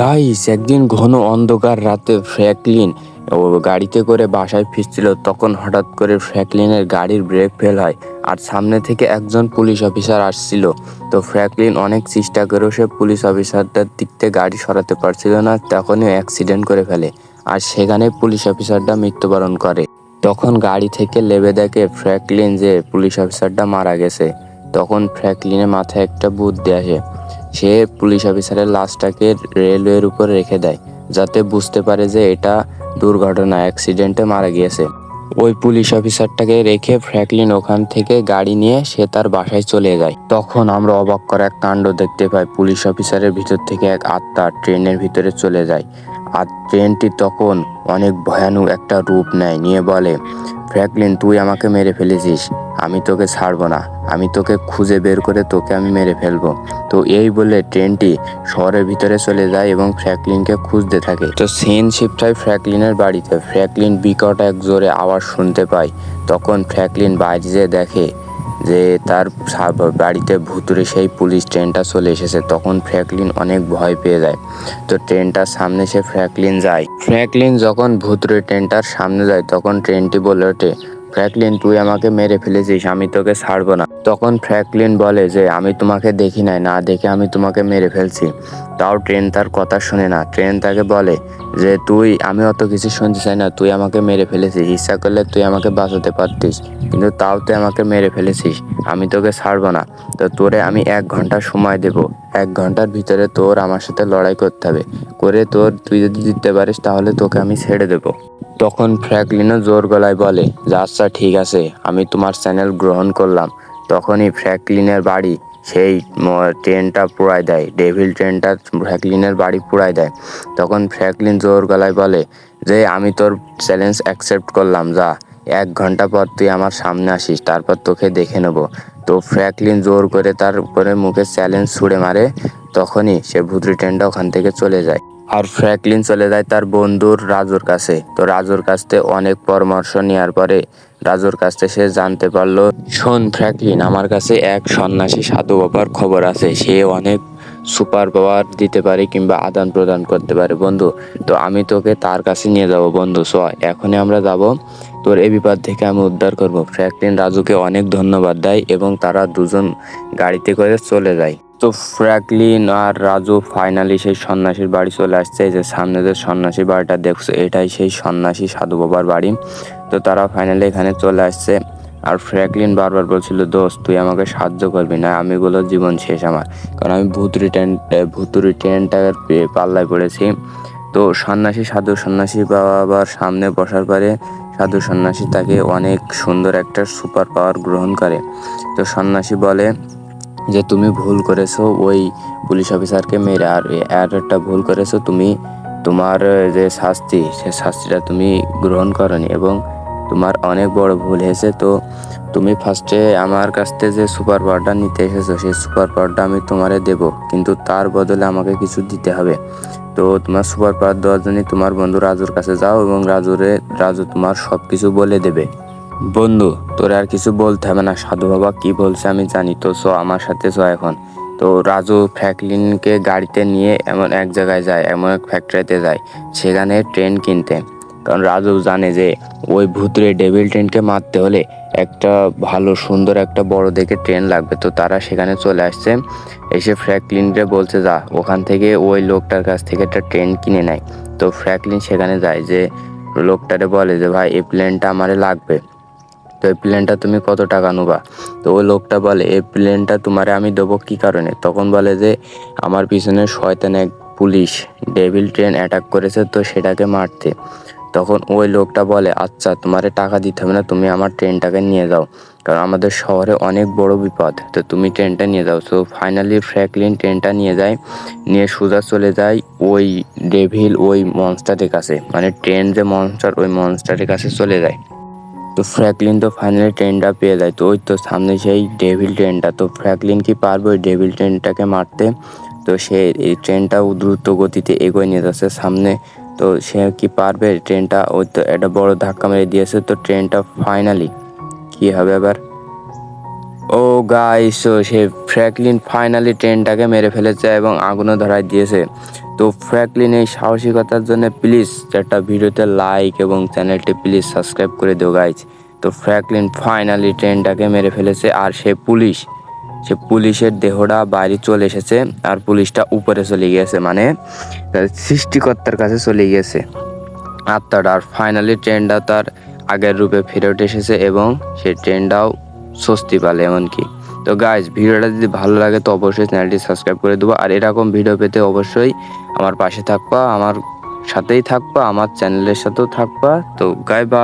Guys একদিন ঘন অন্ধকার রাতে ফ্র্যাঙ্কলিন ও গাড়িতে করে বাসায় ফিরছিল। তখন হঠাৎ করে ফ্র্যাঙ্কলিনের গাড়ির ব্রেক ফেল হয় আর সামনে থেকে একজন পুলিশ অফিসার আসছিল। তো ফ্র্যাঙ্কলিন অনেক চেষ্টা করেও সে পুলিশ অফিসারটার দিক থেকে গাড়ি সরাতে পারছিল না, তখনই অ্যাক্সিডেন্ট করে ফেলে আর সেখানে পুলিশ অফিসারটা মৃত্যুবরণ করে। তখন গাড়ি থেকে লেবে দেখে ফ্র্যাঙ্কলিন যে পুলিশ অফিসারটা মারা গেছে। তখন ফ্র্যাঙ্কলিনের মাথায় একটা বুদ্ধি আসে। সে পুলিশ অফিসারের লাশটাকে রেলওয়ের উপর রেখে দেয়, যাতে বুঝতে পারে যে এটা দুর্ঘটনা, অ্যাক্সিডেন্টে মারা গিয়েছে। ওই পুলিশ অফিসারটাকে রেখে ফ্র্যাঙ্কলিন ওখান থেকে গাড়ি নিয়ে সে তার বাসায় চলে যায়। তখন আমরা অবাক করা এক কাণ্ড দেখতে পাই, পুলিশ অফিসারের ভিতর থেকে এক আত্মা ট্রেনের ভিতরে চলে যায়। আর ট্রেনটি তখন অনেক ভয়ানক একটা রূপ নেয়, নিয়ে বলে, ফ্র্যাঙ্কলিন, তুই আমাকে মেরে ফেলেছিস। আমি তোকে ছাড়বো না। আমি তোকে খুঁজে বের করে তোকে আমি মেরে ফেলব। তো এই বলে ট্রেনটি শহরের ভিতরে চলে যায় এবং ফ্র্যাঙ্কলিনকে খুঁজতে থাকে। তো সেন শিফট হয় ফ্র্যাঙ্কলিনের বাড়িতে। ফ্র্যাঙ্কলিন বিকট এক জোরে আওয়াজ শুনতে পায়। তখন ফ্র্যাঙ্কলিন বাইরে যেয়ে দেখে যে তার বাড়িতে ভুতুরে সেই পুলিশ ট্রেনটা চলে এসেছে, তখন ফ্র্যাঙ্কলিন অনেক ভয় পেয়ে যায়। তো ট্রেনটার সামনে সে ফ্র্যাঙ্কলিন যায়। ফ্র্যাঙ্কলিন যখন ভুতুরে ট্রেনটার সামনে যায়, তখন ট্রেনটি বলে ওঠে ফ্র্যাঙ্কলিন, তুই আমাকে মেরে ফেলেছিস, আমি তোকে ছাড়বো না। তখন ফ্র্যাঙ্কলিন বলে যে, আমি তোমাকে দেখি নাই, না দেখে আমি তোমাকে মেরে ফেলছি। তাও ট্রেন তার কথা শুনে না। ট্রেন তাকে বলে যে, তুই, আমি অত কিছু শুনতে চাই না, তুই আমাকে মেরে ফেলেছিস, ইচ্ছা করলে তুই আমাকে বাঁচাতে পারতিস, কিন্তু তাও তুই আমাকে মেরে ফেলেছিস, আমি তোকে ছাড়বো না। তো তোরে আমি এক ঘণ্টা সময় দেব। এক ঘণ্টার ভিতরে তোর আমার সাথে লড়াই করতে হবে। করে তোর, তুই যদি জিততে পারিস, তাহলে তোকে আমি ছেড়ে দেবো। তখন ফ্র্যাঙ্কলিনও জোর গলায় বলে, যে আচ্ছা ঠিক আছে, আমি তোমার চ্যানেল গ্রহণ করলাম। তখনই ফ্র্যাঙ্কলিনের বাড়ি সেই ট্রেনটা পুড়ায় দেয়, ডেভিল ট্রেনটা ফ্র্যাঙ্কলিনের বাড়ি পুড়ায় দেয়। তখন ফ্র্যাঙ্কলিন জোর গলায় বলে, যে, আমি তোর চ্যালেঞ্জ অ্যাকসেপ্ট করলাম, যা, এক ঘণ্টা পর তুই আমার সামনে আসিস, তারপর তোকে দেখে নেব। তো ফ্র্যাকলিন জোর করে তার উপরে মুখে চ্যালেঞ্জ ছুঁড়ে মারে, তখনই সে ভুতুরি ট্রেনটা ওখান থেকে চলে যায়। আর ফ্র্যাকলিন চলে যায় তার বন্ধুর রাজুর কাছে। তো রাজুর কাছ থেকে অনেক পরামর্শ নেওয়ার পরে রাজুর কাছ থেকে সে জানতে পারল, শোন ফ্র্যাকলিন আমার কাছে এক সন্ন্যাসী সাধু বাবার খবর আছে। সে অনেক সুপার পাওয়ার দিতে পারে কিংবা আদান প্রদান করতে পারে, বন্ধু। তো আমি তোকে তার কাছে নিয়ে যাব, বন্ধু। সো এখনই আমরা যাব। তোর এই বিপদ থেকে আমি উদ্ধার করব। ফ্র্যাঙ্কলিন রাজুকে অনেক ধন্যবাদ দেয় এবং তারা দুজন গাড়িতে করে চলে যায়। তো ফ্র্যাঙ্কলিন আর রাজু ফাইনালি সেই সন্ন্যাসীর বাড়ি চলে আসছে। যে সামনে যে সন্ন্যাসী বাড়িটা, দেখছ, এটাই সেই সন্ন্যাসী সাধু বাবার বাড়ি। তো তারা ফাইনালি এখানে চলে আসছে। আর ফ্র্যাঙ্কলিন বারবার বলছিল, দোস্ত, তুই আমাকে সাহায্য করবি না আমি বলো জীবন শেষ আমার। কারণ আমি ভুতুরি ট্রেন ভুতুরি ট্রেনটার পে- পাল্লায় পড়েছি। তো সন্ন্যাসী, সাধু সন্ন্যাসী বাবার সামনে বসার পরে সাধু সন্ন্যাসী তাকে অনেক সুন্দর একটা সুপার পাওয়ার গ্রহণ করে। তো সন্ন্যাসী বলে যে, তুমি ভুল করেছ, ওই পুলিশ অফিসারকে মেরে, আর আর একটা ভুল করেছ, তুমি তোমার যে শাস্তি, সে শাস্তিটা তুমি গ্রহণ করনি এবং তোমার অনেক বড় ভুল হয়েছে, তো তুমি ফার্স্টে আমার কাছ থেকে যে সুপার পাওয়ারটা নিতে এসেছ, সেই সুপার পাওয়ারটা আমি তোমারে দেব। কিন্তু তার বদলে আমাকে কিছু দিতে হবে। তো তোমার সুপার পাওয়ার দেওয়ার জন্য তোমার বন্ধু রাজুর কাছে যাও এবং রাজুরে, রাজু তোমার সব কিছু বলে দেবে। বন্ধু, তোর আর কিছু বলতে হবে না, সাধু বাবা কি বলছে আমি জানি, তো সো আমার সাথে সো এখন। তো রাজু ফ্র্যাঙ্কলিনকে গাড়িতে নিয়ে এমন এক জায়গায় যায়, এমন এক ফ্যাক্টরিতে যায়, সেখানে ট্রেন কিনতে। কারণ রাজু জানে যে ওই ভূতরে ডেভিল ট্রেনকে মারতে হলে একটা ভালো, সুন্দর, একটা বড় দেখে ট্রেন লাগবে। তো তারা সেখানে চলে আসছে। এসে ফ্র্যাঙ্কলিনকে বলছে, যা, ওখান থেকে ওই লোকটার কাছ থেকে একটা ট্রেন কিনে নেয়। তো ফ্র্যাঙ্কলিন সেখানে যায় যে লোকটারে বলে যে, ভাই, এই প্লেনটা আমারে লাগবে। তো এই প্লেনটা তুমি কত টাকা নেবা? তো ওই লোকটা বলে, এই প্লেনটা তোমারে আমি দেবো কি কারণে? তখন বলে যে, আমার পিছনে শয়তান এক পুলিশ ডেভিল ট্রেন অ্যাটাক করেছে তো সেটাকে মারতে। তখন ওই লোকটা বলে আচ্ছা তোমারে টাকা দিতে হবে না, তুমি আমার ট্রেনটাকে নিয়ে যাও। কারণ আমাদের শহরে অনেক বড় বিপদ। তো তুমি ট্রেনটা নিয়ে যাও। তো ফাইনালি ফ্র্যাঙ্কলিন ট্রেনটা নিয়ে যায়। নিয়ে সোজা চলে যায় ওই ডেভিল ওই মনস্টারের কাছে। মানে ট্রেন যে মনস্টার ওই মনস্টারের কাছে চলে যায়। তো ফ্র্যাঙ্কলিন তো ফাইনালি ট্রেনটা পেয়ে যায়। তো ওই তো সামনে সেই ডেভিল ট্রেনটা। তো ফ্র্যাঙ্কলিন কি পারবে ওই ডেভিল ট্রেনটাকে মারতে? তো সে এই ট্রেনটাও দ্রুত গতিতে এগোয় নিয়ে যাচ্ছে। সামনে তো সে কি পারবে? ট্রেনটা ওই তো একটা বড় ধাক্কা মেরে দিয়েছে, তো ট্রেনটা ফাইনালি কি হবে আবার? ও গাইস সে ফ্র্যাঙ্কলিন ফাইনালি ট্রেনটাকে মেরে ফেলেছে এবং আগুনও ধরায় দিয়েছে। তো ফ্র্যাঙ্কলিন এই সাহসিকতার জন্য প্লিজ একটা ভিডিওতে লাইক এবং চ্যানেলটি প্লিজ সাবস্ক্রাইব করে দিও গাইজ তো ফ্র্যাঙ্কলিন ফাইনালি ট্রেনটাকে মেরে ফেলেছে আর সে পুলিশ সে পুলিশের দেহটা বাইরে চলে এসেছে আর পুলিশটা উপরে চলে গিয়েছে মানে সৃষ্টিকর্তার কাছে চলে গিয়েছে। আত্মাটা আর ফাইনালি ট্রেনটা তার আগের রূপে ফেরত এসেছে এবং সেই ট্রেনটাও স্বস্তি পালে এমনকি। তো গাইজ ভিডিওটা যদি ভালো লাগে তো অবশ্যই চ্যানেলটি সাবস্ক্রাইব করে দেবো। আর এরকম ভিডিও পেতে অবশ্যই আমার পাশে থাকবা, আমার সাথেই থাকবা, আমার চ্যানেলের সাথেও থাকবা। তো গাই বা